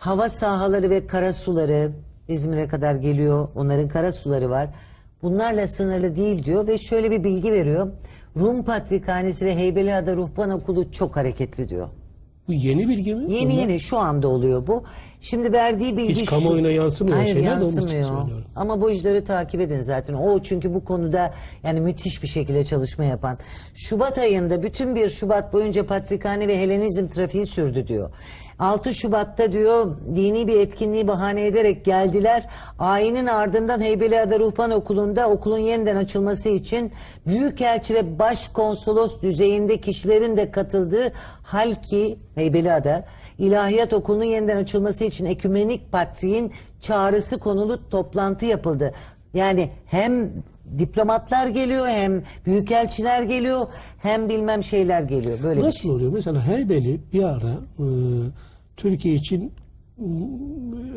hava sahaları ve kara suları İzmir'e kadar geliyor. Onların kara suları var. Bunlarla sınırlı değil diyor ve şöyle bir bilgi veriyor. Rum Patrikhanesi ve Heybeliada Ruhban Okulu çok hareketli diyor. Bu yeni bilgi mi? Yeni Bunlar- yeni şu anda oluyor bu. Şimdi verdiği bilgi Hiç şu. kamuoyuna yansımıyor Hayır şeyler de onun için yansımıyor. söylüyorum. Ama işleri takip edin zaten. O çünkü bu konuda yani müthiş bir şekilde çalışma yapan. Şubat ayında bütün bir Şubat boyunca Patrikhane ve Helenizm trafiği sürdü diyor. 6 Şubat'ta diyor dini bir etkinliği bahane ederek geldiler. Ayinin ardından Heybeliada Ruhban Okulu'nda okulun yeniden açılması için Büyükelçi ve Başkonsolos düzeyinde kişilerin de katıldığı Halki Heybeliada İlahiyat Okulu'nun yeniden açılması için ekümenik patriğin çağrısı konulu toplantı yapıldı. Yani hem diplomatlar geliyor hem büyükelçiler geliyor hem bilmem şeyler geliyor. Böyle bir Nasıl şey. oluyor? Mesela Heybeli bir ara e, Türkiye için m,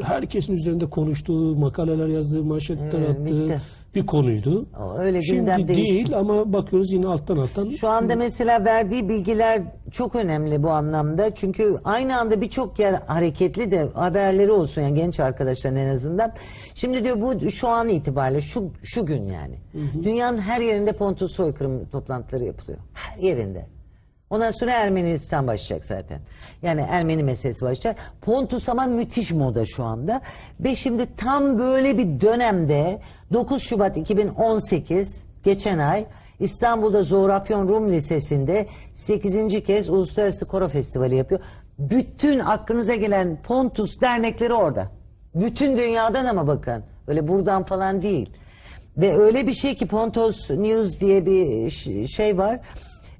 herkesin üzerinde konuştuğu, makaleler yazdığı, manşetler Evet, attığı bitti. Bir konuydu. Öyle Şimdi değil değişti. ama bakıyoruz yine alttan alttan. Şu anda mesela verdiği bilgiler çok önemli bu anlamda. Çünkü aynı anda birçok yer hareketli de haberleri olsun yani genç arkadaşların en azından. Şimdi diyor bu şu an itibariyle şu şu gün yani. Dünyanın her yerinde Pontus soykırım toplantıları yapılıyor. Her yerinde. Ondan sonra Ermenistan başlayacak zaten. Yani Ermeni meselesi başlayacak. Pontus ama müthiş moda şu anda. Ve şimdi tam böyle bir dönemde 9 Şubat 2018 geçen ay İstanbul'da Zorafyon Rum Lisesi'nde 8. kez Uluslararası Koro Festivali yapıyor. Bütün aklınıza gelen Pontus dernekleri orada. Bütün dünyadan ama bakın. Öyle buradan falan değil. Ve öyle bir şey ki Pontos News diye bir şey var.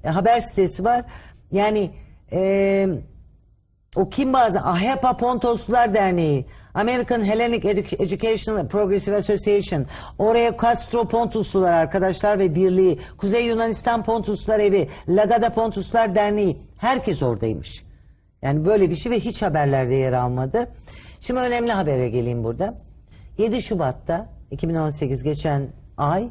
E, haber sitesi var. Yani e, o kim bazen AHEPA Pontoslular Derneği, American Hellenic Edu- Educational Progressive Association, oraya Castro Pontuslular arkadaşlar ve birliği, Kuzey Yunanistan Pontuslular Evi, Lagada Pontuslular Derneği, herkes oradaymış. Yani böyle bir şey ve hiç haberlerde yer almadı. Şimdi önemli habere geleyim burada. 7 Şubat'ta 2018 geçen ay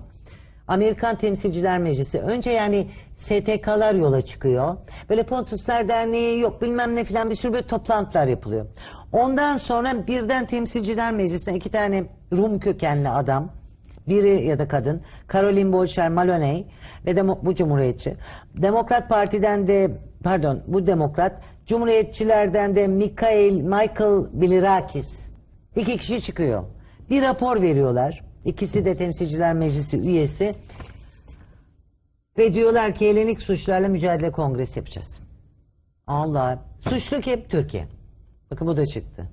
Amerikan Temsilciler Meclisi önce yani STK'lar yola çıkıyor. Böyle Pontuslar Derneği yok bilmem ne filan bir sürü böyle toplantılar yapılıyor. Ondan sonra birden Temsilciler Meclisi'ne iki tane Rum kökenli adam biri ya da kadın Caroline Bolşer Maloney ve demo, bu cumhuriyetçi. Demokrat Parti'den de pardon bu demokrat Cumhuriyetçilerden de Mikhail Michael Bilirakis iki kişi çıkıyor. Bir rapor veriyorlar. İkisi de Temsilciler Meclisi üyesi. Ve diyorlar ki Helenik suçlarla mücadele kongresi yapacağız. Allah. Suçlu kim? Türkiye. Bakın bu da çıktı.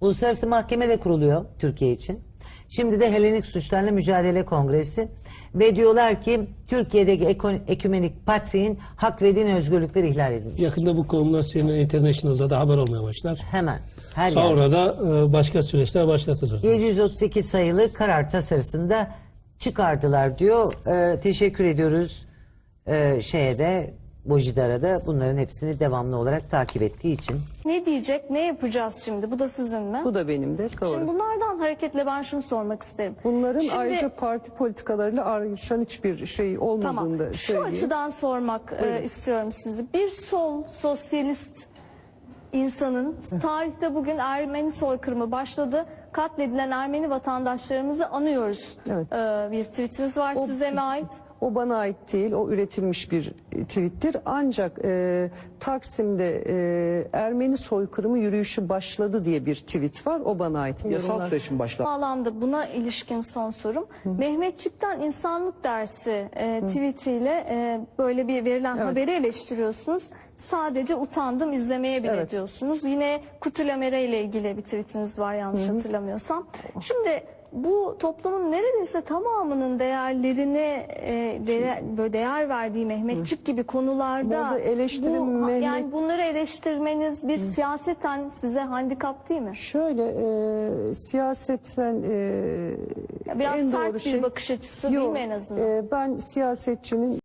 Uluslararası mahkeme de kuruluyor Türkiye için. Şimdi de Helenik Suçlarla Mücadele Kongresi ve diyorlar ki Türkiye'deki ekümenik patriğin hak ve din özgürlükleri ihlal edilmiş. Yakında bu konular CNN International'da da haber olmaya başlar. Hemen. Her yerde. Sonra da e, başka süreçler başlatılır. 738 sayılı karar tasarısında çıkardılar diyor. Ee, teşekkür ediyoruz ee, şeye de Bojidar'a da bunların hepsini devamlı olarak takip ettiği için. Ne diyecek, ne yapacağız şimdi? Bu da sizin mi? Bu da benimdir. Doğru. Şimdi bunlardan hareketle ben şunu sormak isterim. Bunların Şimdi- ayrıca parti politikalarıyla ayrışan hiçbir şey olmadığını Tamam. da Şu söyleyeyim. açıdan sormak e, istiyorum sizi. Bir sol sosyalist insanın tarihte bugün Ermeni soykırımı başladı. Katledilen Ermeni vatandaşlarımızı anıyoruz. Evet. E, bir tweetiniz var O- size mi ait? O bana ait değil, o üretilmiş bir e, tweettir. Ancak e, Taksim'de e, Ermeni soykırımı yürüyüşü başladı diye bir tweet var. O bana ait. Yasal Yorumlar- süreçin başladı. bağlamda buna ilişkin son sorum. Mehmetçik'ten insanlık dersi e, tweetiyle e, böyle bir verilen haberi eleştiriyorsunuz. Sadece utandım izlemeye bile Evet. diyorsunuz. Yine Kutulamere ile ilgili bir tweetiniz var yanlış hatırlamıyorsam. Şimdi bu toplumun neredeyse tamamının değerlerine e, değer, böyle değer verdiği Mehmetçik gibi konularda Burada eleştirim bu, Mehmet- yani bunları eleştirmeniz bir siyaseten size handikap değil mi? Şöyle e, siyasetten e, Ya biraz en sert doğru bir şey... bakış açısı değil Yok, mi en azından? e, ben siyasetçinin